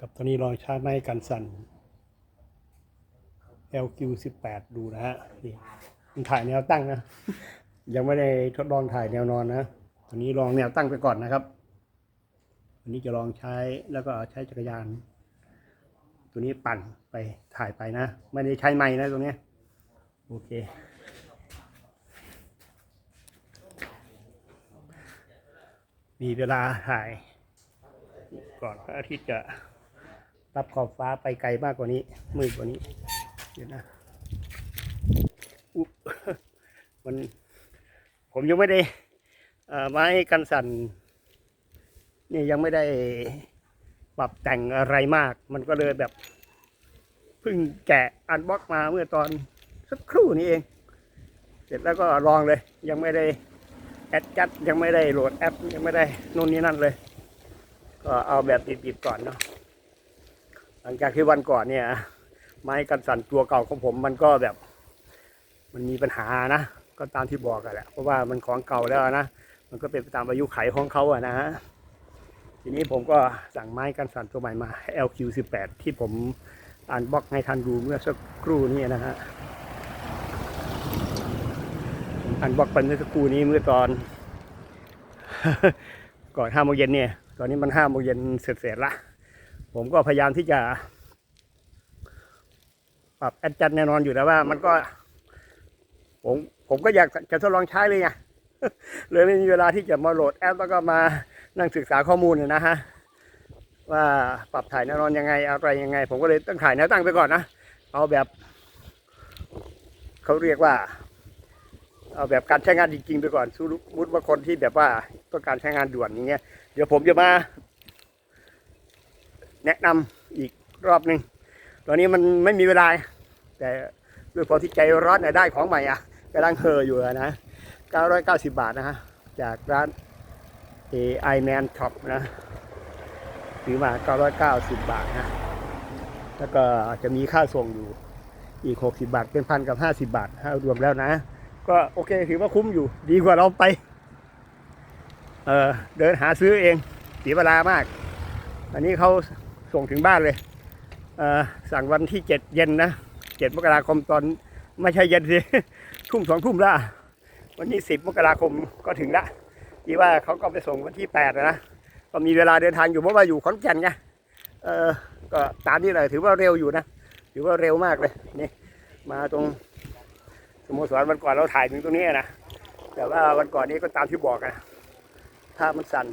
กับตอนนี้ลองใช้ไม้กันสั่น LQ18 ดูนะฮะนี่มันถ่ายแนวตั้งนะ ยังไม่ได้ทดลองถ่ายแนวนอนนะตอนนี้ลองแนวตั้งไปก่อนนะครับวันนี้จะลองใช้แล้วก็ใช้จักรยาน ตัวนี้ปั่นไปถ่ายไปนะ ไม่ได้ใช้ไม้นะตรงนี้โอเคมีเวลาถ่ายก่อนพระอาทิตย์จะ รับขอบฟ้าไปไกลมากกว่านี้ มืดกว่านี้ เดี๋ยวนะอุ๊มันผมยังไม่ได้อ่อไม้กันสั่นนี่ยังไม่ได้ปรับแต่งอะไรมาก มันก็เลยแบบเพิ่งแกะอันบ็อกมาเมื่อตอนสักครู่นี้เอง เสร็จแล้วก็ลองเลย ยังไม่ได้แอดจัดยังไม่ได้โหลดแอป ยังไม่ได้นู่นนี่นั่นเลย ก็เอาแบบดิบๆก่อนเนาะ หลังจากที่วันก่อนเนี่ย ไม้กันสั่นตัวเก่าของผมมันก็แบบ มันมีปัญหานะ ก็ตามที่บอกกันแหละเพราะว่ามันของเก่าแล้วนะมันก็เป็นไปตามอายุไขของเขาอะนะฮะทีนี้ผมก็สั่งไม้กันสั่นตัวใหม่มา LQ18 ที่ผมอ่านบล็อกให้ทันดูเมื่อสักครู่นี้นะฮะอ่านบล็อกไปเมื่อสักครู่นี้เมื่อตอน ก่อนห้าโมงเย็นเนี่ย ตอนนี้มันห้าโมงเย็นเสร็จๆละ ผมก็พยายามที่จะ ปรับแอดจัดแน่นอนอยู่แล้วว่า มันก็ ผมผมก็อยากจะทดลองใช้เลยไงเลยไม่มีเวลาที่จะมาโหลดแอปแล้วก็มานั่งศึกษาข้อมูลเนี่ยนะฮะว่าปรับถ่ายแน่นอนยังไงอะไรยังไง ผมก็เลยต้องถ่ายแนวตั้งไปก่อนนะเอาแบบเขาเรียกว่า เอาแบบการใช้งานจริงๆไปก่อนสมมุติว่าคนที่แบบว่าต้องการใช้งานด่วนอย่างเงี้ยเดี๋ยวผมจะมา แนะนำอีกรอบหนึ่งตอนนี้มันไม่มีเวลา แต่ด้วยพอที่ใจร้อนเนี่ยได้ของใหม่อะกำลังเฮออยู่นะ990 บาทนะฮะจากร้าน AI Man Shop นะซื้อมา 990 บาทนะแล้วก็จะมีค่าส่งอยู่อีก 60 บาท เป็นพันกับ 50 บาทถ้ารวมแล้วนะ ก็โอเคถือว่าคุ้มอยู่ ดีกว่าเราไป เออเดินหาซื้อเองเสียเวลามาก อันนี้เขา ส่งถึงบ้านเลยสั่งวันที่เจ็ดเย็นนะเจ็ดมกราคมตอนไม่ใช่เย็นสิทุ่มสองทุ่มละวันนี้สิบมกราคมก็ถึงละที่ว่าเขาก็ไปส่งวันที่แปดนะก็มีเวลาเดินทางอยู่เพราะว่าอยู่ขอนแก่นไงเออก็ตามนี้เลยถือว่าเร็วอยู่นะถือว่าเร็วมากเลยนี่มาตรงสโมสรวันก่อนเราถ่ายถึงตรงนี้นะแต่ว่าวันก่อนนี้ก็ตามที่บอกนะถ้ามันสั่น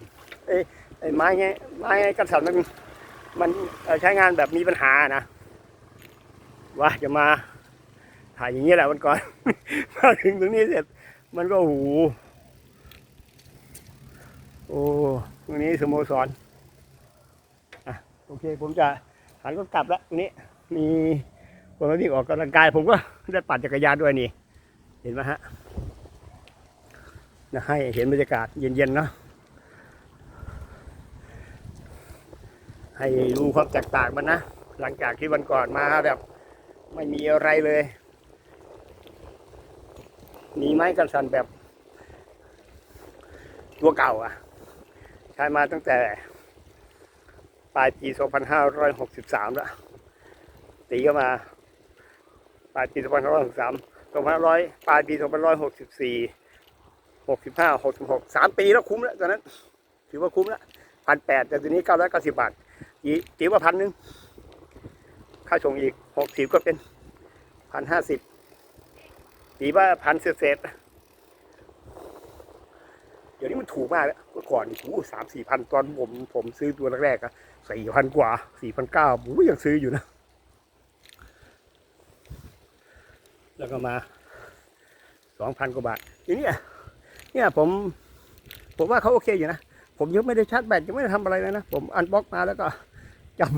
เอ้ยไอ้ไม้ไงไม้กันสั่นมัน มันใช้งานแบบมีปัญหานะว่าจะมาถ่ายอย่างนี้แหละวันก่อน มาถึงตรงนี้เสร็จ มันก็โอ้โอ้ตรงนี้สโมสรอะโอเค ผมจะหันรถกลับแล้วตรงนี้มีคนมาวิ่งออกกำลังกาย ผมก็ได้ปั่นจักรยานด้วยนี่ เห็นไหมฮะนะให้เห็นบรรยากาศเย็นๆเนาะ ให้รู้ความแตกต่างมันนะ หลังจากที่วันก่อนมาแบบไม่มีอะไรเลย มีไม้กันสันแบบ ตัวเก่าอะ ใช้มาตั้งแต่ ปลายปี 2563 แล้ว ตีก็มา ปลายปี 2563 2500 ปลายปี 2564 65 66 3 ปีแล้วคุ้มแล้วตอนนั้น ถือว่าคุ้มแล้ว พันแปดแต่ทีนี้990บบาทอีตีว่าพันหนึ่งค่าส่งอีกหกสิบก็เป็นพันห้าสิบตีว่าพันเศษๆเดี๋ยวนี้มันถูกมากแล้วเมื่อก่อนโอ้สามสี่พันตอนผมผมซื้อตัวแรกๆอะสี่พันกว่าสี่พันเก้าผมก็ยังซื้ออยู่นะ แล้วก็มาสองพันกว่าบาททีนี้เนี่ยผมผมว่าเขาโอเคอยู่นะ ผมยังไม่ได้ชาร์จแบตยังไม่ได้ทำอะไรเลยนะ ผมอันบล็อกมาแล้วก็จับ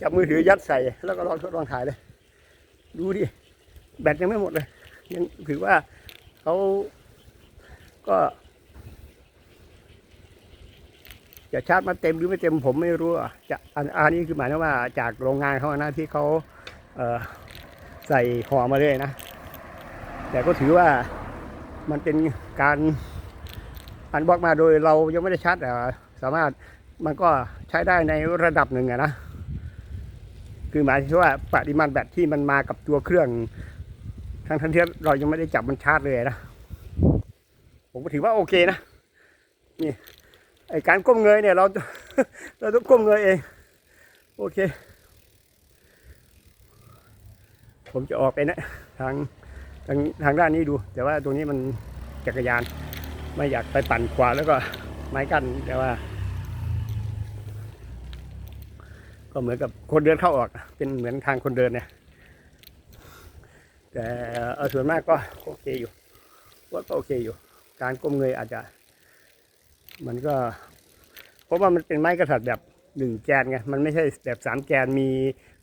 จับมือถือยัดใส่ แล้วก็ลองทดลองถ่ายเลย ดูดิแบตยังไม่หมดเลย ยังถือว่าเขาก็จะชาร์จมาเต็มหรือไม่เต็มผมไม่รู้อะจะอันอันนี้คือหมายถึงว่าจากโรงงานเขานะที่เขาเใส่ห่อมาเลยนะ แต่ก็ถือว่ามันเป็นการ อันบล็อกมาโดยเรายังไม่ได้ชาร์จแต่สามารถมันก็ใช้ได้ในระดับหนึ่งนะ คือหมายถึงว่าปริมาณแบตที่มันมากับตัวเครื่องทั้งทั้งที่เรายังไม่ได้จับมันชาร์จเลยนะ ผมก็ถือว่าโอเคนะ นี่ไอการก้มเงยเนี่ยเราเราต้องก้มเงยเอง โอเค ผมจะออกไปนะ ทางทางทางด้านนี้ดู แต่ว่าตรงนี้มันจักรยาน ไม่อยากไปปั่นขวาแล้วก็ไม้กั้นแต่ว่า ก็เหมือนกับคนเดินเข้าออก เป็นเหมือนทางคนเดินเนี่ย แต่เออส่วนมากก็โอเคอยู่ว่าก็โอเคอยู่ การก้มเงยอาจจะ มันก็ เพราะว่ามันเป็นไม้กระถัดแบบหนึ่งแกนไงมันไม่ใช่แบบสามแกนมี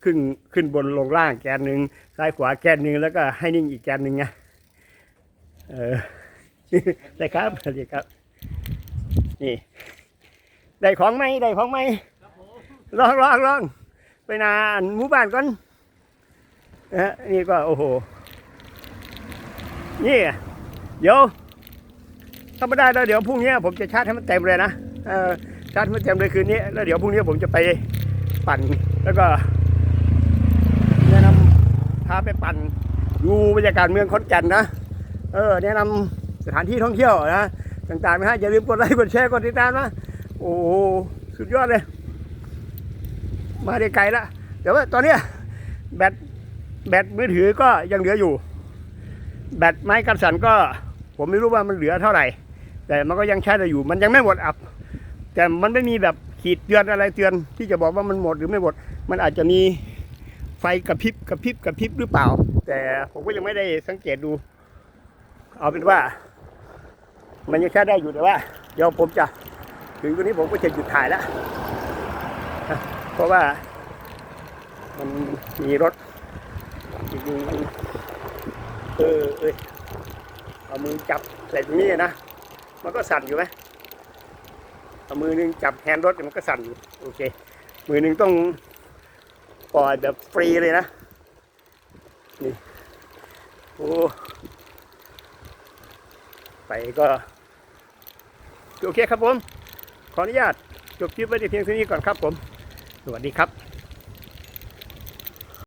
ขึ้นขึ้นบนลงล่างแกนหนึ่งซ้ายขวาแกนหนึ่งแล้วก็ให้นิ่งอีกแกนหนึ่งไงเออ ได้ครับสวัสดีครับ นี่ ได้ของไหมได้ของไหมลองลองลองไปนาหมู่บ้านก่อนนะนี่ก็โอ้โห นี่ เดี๋ยวถ้าไม่ได้แล้วเดี๋ยวพรุ่งนี้ผมจะชาร์จให้มันเต็มเลยนะชาร์จให้มันเต็มเลยคืนนี้ แล้วเดี๋ยวพรุ่งนี้ผมจะไปปั่นแล้วก็แนะนำพาไปปั่นดูบรรยากาศเมืองขอนแก่นนะ เออ แนะนำ สถานที่ท่องเที่ยวนะต่างๆนะฮะอย่าลืมกดไลค์กดแชร์กดติดตามนะโอ้สุดยอดเลย มาได้ไกลแล้วแต่ว่าตอนนี้แบตแบตมือถือก็ยังเหลืออยู่ แบตไม้กันสันก็ ผมไม่รู้ว่ามันเหลือเท่าไหร่ แต่มันก็ยังใช้ได้อยู่ มันยังไม่หมดอับ แต่มันไม่มีแบบขีดเตือนอะไรเตือน ที่จะบอกว่ามันหมดหรือไม่หมด มันอาจจะมีไฟกระพริบกระพริบกระพริบหรือเปล่า แต่ผมก็ยังไม่ได้สังเกตดู เอาเป็นว่า มันยังใช้ได้อยู่แต่ว่า เดี๋ยวผมจะถึงตรงนี้ผมก็จะหยุดถ่ายแล้ว เพราะว่ามันมีรถจริงๆมันเออเอยเอามือจับใส่ตรงนี้นะ มันก็สั่นอยู่ไหมเอามือหนึงจับแฮนด์รถมันก็สั่นอยู่โอเค มือหนึงต้องปล่อยแบบฟรีเลยนะนี่โอ้ ไปก็โอเคครับผม ขออนุญาตจบคลิปไว้ในเพียงเท่านี้ก่อนครับผม สวัสดีครับ